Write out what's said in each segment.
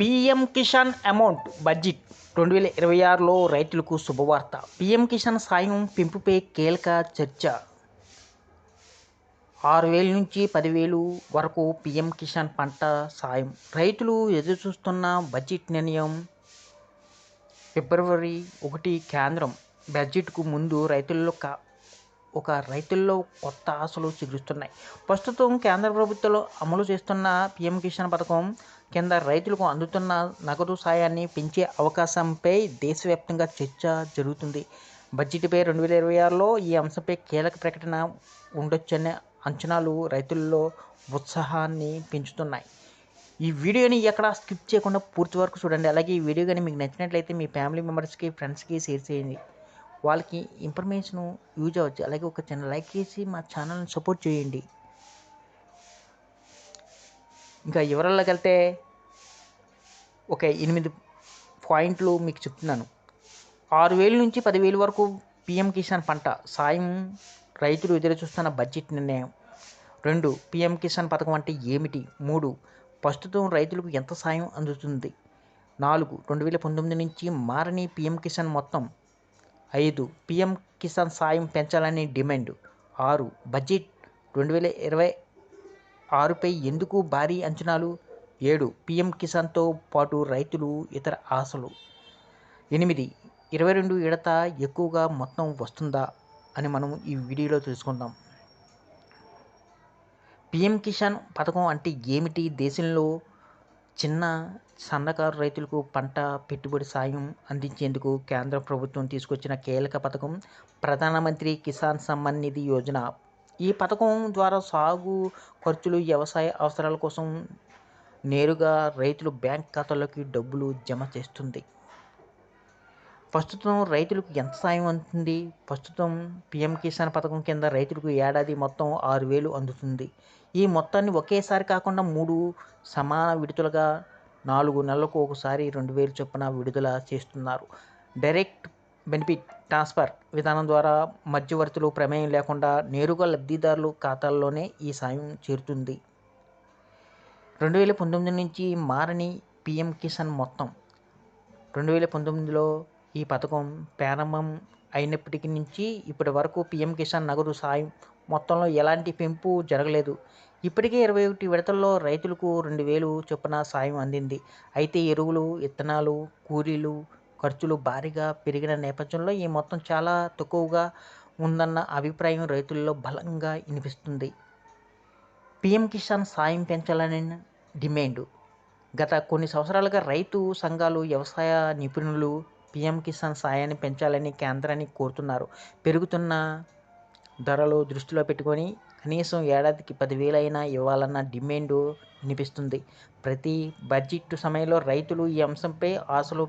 PM Kisan amount budget రెండు వేల ఇరవై ఆరులో రైతులకు శుభవార్త. పీఎం కిసాన్ సాయం పెంపుపై కీలక చర్చ. ఆరు వేల నుంచి పదివేలు వరకు పీఎం కిసాన్ పంట సాయం. రైతులు ఎదురుచూస్తున్న బడ్జెట్ నిర్ణయం ఫిబ్రవరి ఒకటి కేంద్రం బడ్జెట్కు ముందు రైతుల యొక్క ఒక రైతుల్లో కొత్త ఆశలు చిగురుస్తున్నాయి. ప్రస్తుతం కేంద్ర ప్రభుత్వంలో అమలు చేస్తున్న పీఎం కిసాన్ పథకం కింద రైతులకు అందుతున్న నగదు సాయాన్ని పెంచే అవకాశంపై దేశవ్యాప్తంగా చర్చ జరుగుతుంది. బడ్జెట్పై రెండు వేల ఇరవై ఆరులో ఈ అంశంపై కీలక ప్రకటన ఉండొచ్చనే అంచనాలు రైతుల్లో ఉత్సాహాన్ని పెంచుతున్నాయి. ఈ వీడియోని ఎక్కడ స్కిప్ చేయకుండా పూర్తి వరకు చూడండి. అలాగే ఈ వీడియో కానీ మీకు నచ్చినట్లయితే మీ ఫ్యామిలీ మెంబర్స్కి ఫ్రెండ్స్కి షేర్ చేయండి. వాళ్ళకి ఇన్ఫర్మేషన్ యూజ్ అవ్వచ్చు. అలాగే ఒక చిన్న లైక్ చేసి మా ఛానల్ని సపోర్ట్ చేయండి. ఇంకా వివరాల్లోకి వెళ్తే ఒక ఎనిమిది పాయింట్లు మీకు చెప్తున్నాను. ఆరు వేలు నుంచి పదివేలు వరకు పిఎం కిసాన్ పంట సాయం రైతులు ఎదురు చూస్తున్న బడ్జెట్ నిర్ణయం. రెండు పిఎం కిసాన్ పథకం అంటే ఏమిటి? మూడు ప్రస్తుతం రైతులకు ఎంత సాయం అందుతుంది? నాలుగు రెండు వేల పంతొమ్మిది నుంచి మారని పిఎం కిసాన్ మొత్తం ఐదు పిఎం కిసాన్ సాయం పెంచాలని డిమాండ్. ఆరు బడ్జెట్ రెండు వేల ఇరవై ఆరుపై ఎందుకు భారీ అంచనాలు? ఏడు పిఎం కిసాన్తో పాటు రైతులు ఇతర ఆశలు. ఎనిమిది ఇరవై రెండు విడత ఎక్కువగా మొత్తం వస్తుందా అని మనం ఈ వీడియోలో తెలుసుకుందాం. పిఎం కిసాన్ పథకం అంటే ఏమిటి? దేశంలో చిన్న సన్నకారు రైతులకు పంట పెట్టుబడి సాయం అందించేందుకు కేంద్ర ప్రభుత్వం తీసుకొచ్చిన కీలక పథకం ప్రధానమంత్రి కిసాన్ సమ్మాన్ నిధి యోజన. ఈ పథకం ద్వారా సాగు ఖర్చులు వ్యవసాయ అవసరాల కోసం నేరుగా రైతులు బ్యాంక్ ఖాతాలోకి డబ్బులు జమ చేస్తుంది. ప్రస్తుతం రైతులకు ఎంత సాయం అందుతుంది? ప్రస్తుతం పిఎం కిసాన్ పథకం కింద రైతులకు ఏడాది మొత్తం ఆరు వేలు అందుతుంది. ఈ మొత్తాన్ని ఒకేసారి కాకుండా మూడు సమాన విడుదలగా నాలుగు నెలలకు ఒకసారి రెండు వేలు చొప్పున విడుదల చేస్తున్నారు. డైరెక్ట్ బెనిఫిట్ ట్రాన్స్ఫర్ విధానం ద్వారా మధ్యవర్తులు ప్రమేయం లేకుండా నేరుగా లబ్ధిదారులు ఖాతాల్లోనే ఈ సాయం చేరుతుంది. రెండు వేల పంతొమ్మిది నుంచి మారని పిఎం కిసాన్ మొత్తం. రెండు వేల పంతొమ్మిదిలో ఈ పథకం ప్రారంభం అయినప్పటికీ నుంచి ఇప్పటి వరకు పిఎం కిసాన్ నగదు సాయం మొత్తంలో ఎలాంటి పెంపు జరగలేదు. ఇప్పటికే ఇరవై ఒకటి విడతల్లో రైతులకు రెండు వేలు చొప్పున సాయం అందింది. అయితే ఎరువులు విత్తనాలు కూలీలు ఖర్చులు భారీగా పెరిగిన నేపథ్యంలో ఈ మొత్తం చాలా తక్కువగా ఉందన్న అభిప్రాయం రైతుల్లో బలంగా వినిపిస్తుంది. పిఎం కిసాన్ సాయం పెంచాలని డిమాండ్. గత కొన్ని సంవత్సరాలుగా రైతు సంఘాలు వ్యవసాయ నిపుణులు పిఎం కిసాన్ సాయాన్ని పెంచాలని కేంద్రాన్ని కోరుతున్నారు. పెరుగుతున్న ధరలు దృష్టిలో పెట్టుకొని కనీసం ఏడాదికి పదివేలైనా ఇవ్వాలన్న డిమాండ్ వినిపిస్తుంది. ప్రతి బడ్జెట్ సమయంలో రైతులు ఈ అంశంపై ఆశలు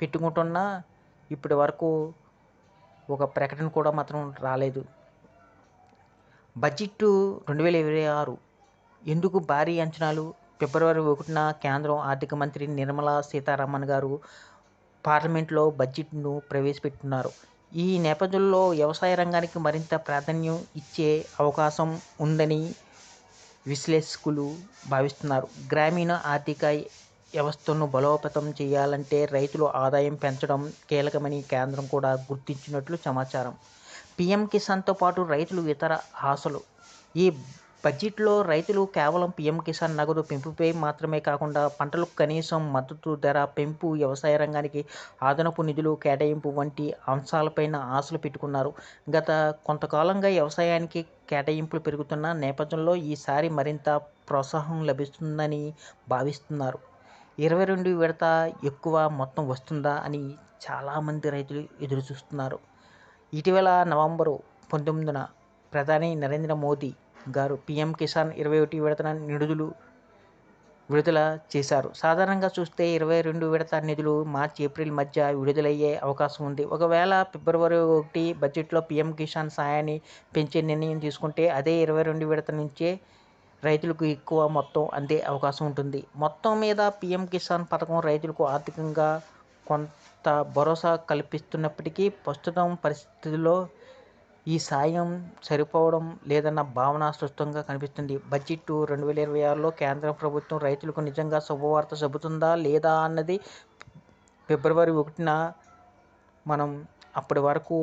పెట్టుకుంటున్నా ఇప్పటి వరకు ఒక ప్రకటన కూడా మాత్రం రాలేదు. బడ్జెట్ రెండు వేల ఇరవై ఆరు ఎందుకు భారీ అంచనాలు? ఫిబ్రవరి ఒకటిన కేంద్రం ఆర్థిక మంత్రి నిర్మలా సీతారామన్ గారు పార్లమెంట్లో బడ్జెట్ను ప్రవేశపెట్టున్నారు. ఈ నేపథ్యంలో వ్యవసాయ రంగానికి మరింత ప్రాధాన్యం ఇచ్చే అవకాశం ఉందని విశ్లేషకులు భావిస్తున్నారు. గ్రామీణ ఆర్థిక వ్యవస్థను బలోపేతం చేయాలంటే రైతుల ఆదాయం పెంచడం కీలకమని కేంద్రం కూడా గుర్తించినట్లు సమాచారం. పిఎం కిసాన్తో పాటు రైతులు ఇతర ఆశలు. ఈ బడ్జెట్లో రైతులు కేవలం పీఎం కిసాన్ నగదు పెంపుపై మాత్రమే కాకుండా పంటలకు కనీసం మద్దతు ధర పెంపు వ్యవసాయ రంగానికి అదనపు నిధులు కేటాయింపు వంటి అంశాలపైన ఆశలు పెట్టుకున్నారు. గత కొంతకాలంగా వ్యవసాయానికి కేటాయింపులు పెరుగుతున్న నేపథ్యంలో ఈసారి మరింత ప్రోత్సాహం లభిస్తుందని భావిస్తున్నారు. ఇరవై రెండు విడత ఎక్కువ మొత్తం వస్తుందా అని చాలామంది రైతులు ఎదురు చూస్తున్నారు ఇటీవల నవంబరు పంతొమ్మిదిన ప్రధాని నరేంద్ర మోదీ గారు పీఎం కిసాన్ ఇరవై ఒకటి విడత నిధులు విడుదల చేశారు. సాధారణంగా చూస్తే ఇరవై రెండు విడత నిధులు మార్చి ఏప్రిల్ మధ్య విడుదలయ్యే అవకాశం ఉంది. ఒకవేళ ఫిబ్రవరి ఒకటి బడ్జెట్లో పీఎం కిసాన్ సాయాన్ని పెంచే నిర్ణయం తీసుకుంటే అదే ఇరవై రెండు విడత నుంచే రైతులకు ఎక్కువ మొత్తం అందే అవకాశం ఉంటుంది. మొత్తం మీద పీఎం కిసాన్ పథకం రైతులకు ఆర్థికంగా కొంత భరోసా కల్పిస్తున్నప్పటికీ ప్రస్తుతం పరిస్థితుల్లో ఈ సాయం సరిపోవడం లేదన్న భావన స్పష్టంగా కనిపిస్తుంది. బడ్జెట్ రెండు వేల ఇరవై ఆరులో కేంద్ర ప్రభుత్వం రైతులకు నిజంగా శుభవార్త చెబుతుందా లేదా అన్నది ఫిబ్రవరి ఒకటిన మనం అప్పటి వరకు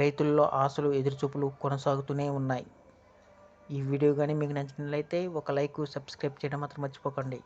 రైతుల్లో ఆశలు ఎదురుచూపులు కొనసాగుతూనే ఉన్నాయి. ఈ వీడియో కానీ మీకు నచ్చినట్లయితే ఒక లైక్ సబ్స్క్రైబ్ చేయడం మాత్రం మర్చిపోకండి.